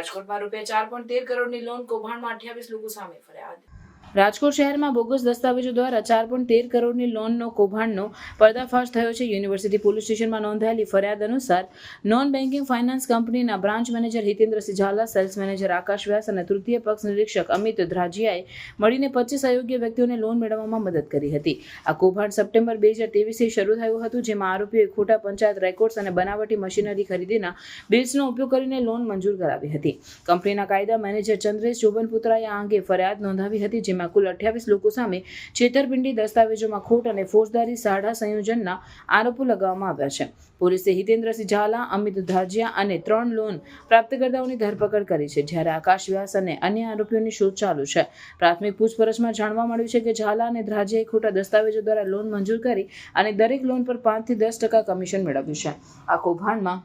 રાજકોટમાં રૂપિયા ચાર પોઈન્ટ તેર કરોડની લોન કૌભાંડમાં અઠ્યાવીસ લોકો સામે ફરિયાદ. રાજકોટ શહેરમાં બોગસ દસ્તાવેજો દ્વારા ચાર પોઈન્ટ તેર કરોડની લોનનો કૌભાંડનો પર્દાફાશ થયો છે. યુનિવર્સિટી પોલીસ સ્ટેશનમાં નોંધાયેલી ફરિયાદ અનુસાર નોન બેન્કિંગ ફાઇનાન્સ કંપનીના branch manager Hitendrasinh Jhala, sales manager Akash Vyas અને તૃતીય પક્ષ નિરીક્ષક અમિત ધ્રાજીયાએ મળીને પચીસ અયોગ્ય વ્યક્તિઓને લોન મેળવવામાં મદદ કરી હતી. આ કૌભાંડ સપ્ટેમ્બર બે હજાર ત્રેવીસથી શરૂ થયું હતું, જેમાં આરોપીઓએ ખોટા પંચાયત રેકોર્ડ્સ અને બનાવટી મશીનરી ખરીદીના બિલ્સનો ઉપયોગ કરીને લોન મંજૂર કરાવી હતી. કંપનીના કાયદા મેનેજર ચંદ્રેશ જોબનપુત્રાએ આ અંગે ફરિયાદ નોંધાવી હતી, જેમાં કુલ અઠ્યાવીસ લોકો સામે છેતરપિંડી દસ્તાવેજોમાં ખોટ અને ફોજદારી સાડા સંયોજનના આરોપો લગાવવામાં આવ્યા છે. પોલીસે હિતેન્દ્રસિંહ ઝાલા, અમિત ધાજિયા અને ત્રણ લોન પ્રાપ્તકર્તાઓની ધરપકડ કરી છે, જ્યારે આકાશ વ્યાસ અને અન્ય આરોપીઓની શોધ ચાલુ છે. પ્રાથમિક પૂછપરછમાં જાણવા મળ્યું છે કે ઝાલા અને ધ્રાજિયાએ ખોટા દસ્તાવેજો દ્વારા લોન મંજૂર કરી અને દરેક લોન પર પાંચથી દસ ટકા કમિશન મેળવ્યું છે. આ કૌભાંડમાં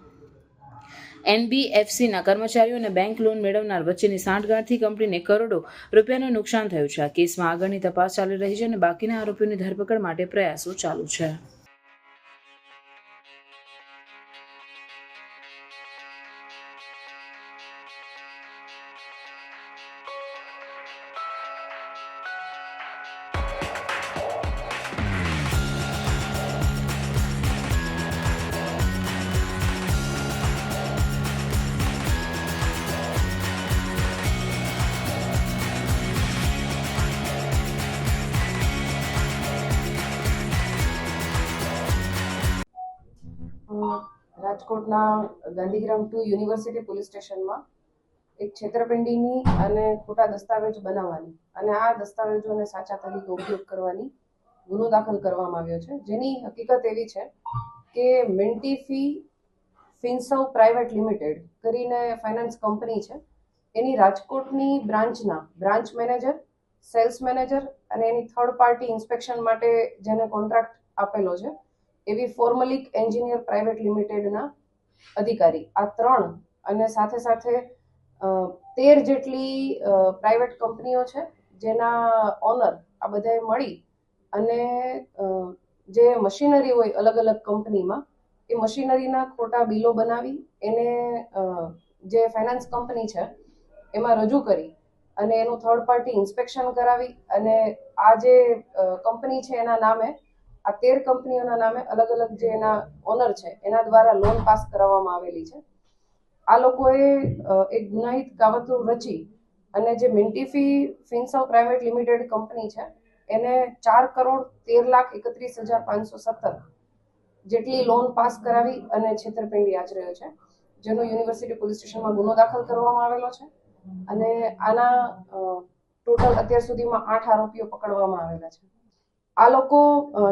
એનબીએફસીના કર્મચારીઓ અને બેંક લોન મેળવનાર વચ્ચેની સાંઠગાંઠથી કંપનીને કરોડો રૂપિયાનું નુકસાન થયું છે. આ કેસમાં આગળની તપાસ ચાલી રહી છે અને બાકીના આરોપીઓની ધરપકડ માટે પ્રયાસો ચાલુ છે. રાજકોટના ગાંધીગ્રામ ટુ યુનિવર્સિટી પોલીસ સ્ટેશનમાં એક છેતરપિંડીની અને ખોટા દસ્તાવેજ બનાવવાની અને આ દસ્તાવેજોને સાચા તરીકે ઉપયોગ કરવાની ગુનો દાખલ કરવામાં આવ્યો છે. જેની હકીકત એવી છે કે Mintifi Finserv private limited કરીને ફાઇનાન્સ કંપની છે. એની રાજકોટની બ્રાન્ચના બ્રાન્ચ મેનેજર, સેલ્સ મેનેજર અને એની થર્ડ પાર્ટી ઇન્સ્પેક્શન માટે જેને કોન્ટ્રાક્ટ આપેલો છે એવી ફોર્મલિક એન્જિનિયર પ્રાઇવેટ લિમિટેડના અધિકારી. આ ત્રણ અને સાથે સાથે તેર જેટલી પ્રાઇવેટ કંપનીઓ છે, જેના ઓનર આ બધાએ મળી અને જે મશીનરી હોય અલગ અલગ કંપનીમાં એ મશીનરીના ખોટા બિલો બનાવી, એને જે ફાઇનાન્સ કંપની છે, એમાં રજૂ કરી અને એનું થર્ડ પાર્ટી ઇન્સ્પેક્શન કરાવી અને આ જે કંપની છે એના નામે આ તેર કંપનીઓના નામે અલગ અલગ જે એના ઓનર છે, એના દ્વારા લોન પાસ કરાવવામાં આવેલી છે. આ લોકોએ એક ગુનાહિત કાવતરું રચી અને જે Mintifi Finserv private limited company છે, એને ચાર કરોડ તેર લાખ એકત્રીસ હજાર પાંચસો સત્તર જેટલી લોન પાસ કરાવી અને છેતરપિંડી આચર્યો છે, જેનો યુનિવર્સિટી પોલીસ સ્ટેશનમાં ગુનો દાખલ કરવામાં આવેલો છે અને આના ટોટલ અત્યાર સુધીમાં આઠ આરોપીઓ પકડવામાં આવેલા છે. આ લોકો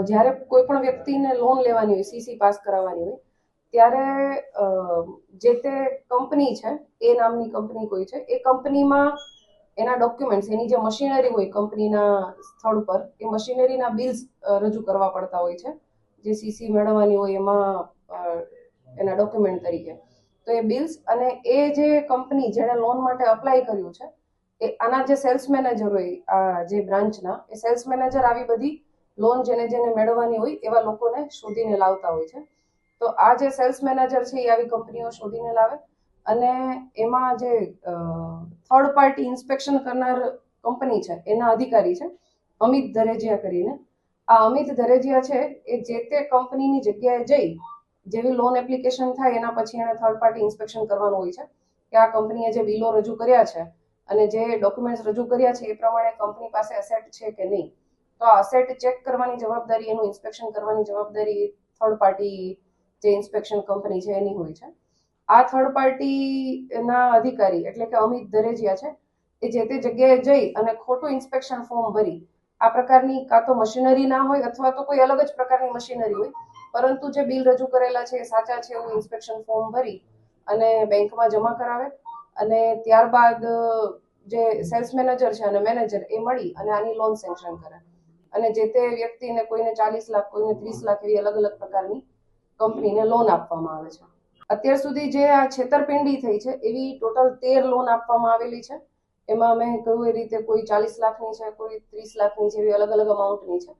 જ્યારે કોઈ પણ વ્યક્તિને લોન લેવાની હોય સીસી પાસ કરાવવાની હોય, ત્યારે જે તે કંપની છે, એ નામની કંપની કોઈ છે, એ કંપનીમાં એના ડોક્યુમેન્ટ્સ એની જે મશીનરી હોય કંપનીના સ્થળ પર એ મશીનરીના બિલ્સ રજૂ કરવા પડતા હોય છે, જે સીસી મેળવવાની હોય એમાં એના ડોક્યુમેન્ટ તરીકે. તો એ બિલ્સ અને એ જે કંપની જેણે લોન માટે અપ્લાય કર્યું છે, એ આના જે સેલ્સ મેનેજર હોય, આ જે બ્રાન્ચના એ સેલ્સ મેનેજર આવી બધી લોન જેને જેને મેળવવાની હોય એવા લોકોને શોધીને લાવતા હોય છે. તો આ જે સેલ્સ મેનેજર છે એ આવી કંપનીઓ શોધીને લાવે અને એમાં જે થર્ડ પાર્ટી ઇન્સ્પેક્શન કરનાર કંપની છે, એના અધિકારી છે, અમિત ધરેજિયા કરીને. આ અમિત ધરેજિયા છે, એ જે તે કંપનીની જગ્યાએ જઈ જેવી લોન એપ્લિકેશન થાય એના પછી એને થર્ડ પાર્ટી ઇન્સ્પેક્શન કરવાનું હોય છે. કે આ કંપનીએ જે બિલો રજૂ કર્યા છે અને જે ડોક્યુમેન્ટ્સ રજૂ કર્યા છે એ પ્રમાણે કંપની પાસે એસેટ છે કે નહીં. તો આ અસેટ ચેક કરવાની જવાબદારી, એનું ઇન્સ્પેક્શન કરવાની જવાબદારી થર્ડ પાર્ટી જે ઇન્સ્પેક્શન કંપની છે, એની હોય છે. આ થર્ડ પાર્ટીના અધિકારી, એટલે કે અમિત દરેજિયા છે, એ જે તે જગ્યાએ જઈ અને ખોટું ઇન્સ્પેક્શન ફોર્મ ભરી, આ પ્રકારની કાં તો મશીનરી ના હોય અથવા તો કોઈ અલગ જ પ્રકારની મશીનરી હોય, પરંતુ જે બિલ રજૂ કરેલા છે એ સાચા છે એવું ઇન્સ્પેક્શન ફોર્મ ભરી અને બેંકમાં જમા કરાવે અને ત્યારબાદ જે સેલ્સ મેનેજર છે અને મેનેજર એ મળી અને આની લોન સેન્કશન કરે. અને જે તે વ્યક્તિને કોઈને ચાલીસ લાખ, કોઈને ત્રીસ લાખ એવી અલગ અલગ પ્રકારની કંપનીને લોન આપવામાં આવે છે. અત્યાર સુધી જે આ છેતરપિંડી થઈ છે, એવી ટોટલ તેર લોન આપવામાં આવેલી છે. એમાં મેં કહ્યું એ રીતે કોઈ ચાલીસ લાખની છે, કોઈ ત્રીસ લાખની છે, એવી અલગ અલગ અમાઉન્ટની છે.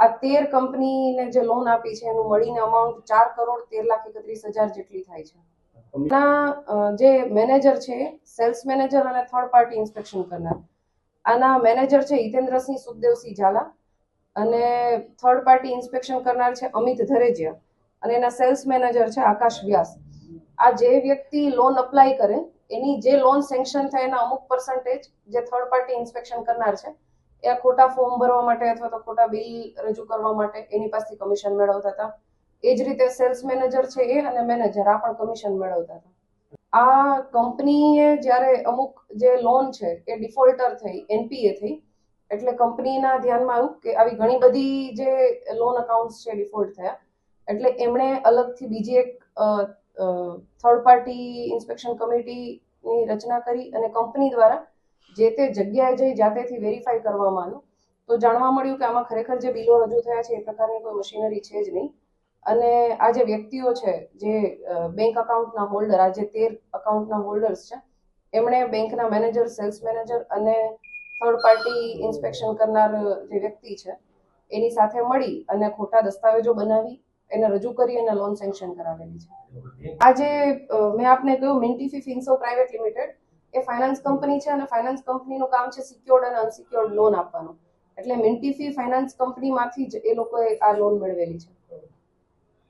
આ તેર કંપનીને જે લોન આપી છે, એનું મળીને અમાઉન્ટ ચાર કરોડ તેર લાખ એકત્રીસ હજાર જેટલી થાય છે. ના જે મેનેજર છે સેલ્સ મેનેજર અને થર્ડ પાર્ટી ઇન્સ્પેક્શન કરનાર. આના મેનેજર છે હિતેન્દ્રસિંહ સુખદેવસિંહ ઝાલા. અને થર્ડ પાર્ટી ઇન્સ્પેક્શન કરનાર છે અમિત ધરેજિયા અને એના સેલ્સ મેનેજર છે આકાશ વ્યાસ. આ જે વ્યક્તિ લોન અપ્લાય કરે, એની જે લોન સેન્કશન થાય એના અમુક પર્સન્ટેજ જે થર્ડ પાર્ટી ઇન્સ્પેક્શન કરનાર છે, એ ખોટા ફોર્મ ભરવા માટે અથવા તો ખોટા બિલ રજૂ કરવા માટે એની પાસેથી કમિશન મેળવતા હતા. એ જ રીતે સેલ્સ મેનેજર છે એ અને મેનેજર આ પણ કમિશન મેળવતા હતા. આ કંપનીએ જ્યારે અમુક જે લોન છે એ ડિફોલ્ટર થઈ એનપીએ થઈ એટલે કંપનીના ધ્યાનમાં આવ્યું કે આવી ઘણી બધી જે લોન અકાઉન્ટ્સ છે ડિફોલ્ટ થયા, એટલે એમણે અલગથી બીજી એક થર્ડ પાર્ટી ઇન્સ્પેક્શન કમિટીની રચના કરી અને કંપની દ્વારા જે તે જગ્યાએ જઈ જાતેથી વેરીફાઈ કરવામાં આવ્યું. તો જાણવા મળ્યું કે આમાં ખરેખર જે બિલો રજૂ થયા છે એ પ્રકારની કોઈ મશીનરી છે જ નહીં. અને આ જે વ્યક્તિઓ છે જે બેંક અકાઉન્ટના હોલ્ડર આ જે તેર અકાઉન્ટના હોલ્ડર્સ છે, એમણે બેંકના મેનેજર સેલ્સ મેનેજર અને થર્ડ પાર્ટી ઇન્સ્પેક્શન કરનાર જે વ્યક્તિ છે, એની સાથે મળી અને ખોટા દસ્તાવેજો બનાવી, એને રજૂ કરી અને લોન સેન્કશન કરાવેલી છે. આજે મેં આપને કહ્યું મિન્ટીફી ફિન્સો પ્રાઇવેટ લિમિટેડ એ ફાઇનાન્સ કંપની છે અને ફાઇનાન્સ કંપનીનું કામ છે સિક્યોર્ડ અને અનસિક્યોર્ડ લોન આપવાનું. એટલે મિન્ટીફી ફાઇનાન્સ કંપનીમાંથી જ એ લોકોએ આ લોન મેળવેલી છે.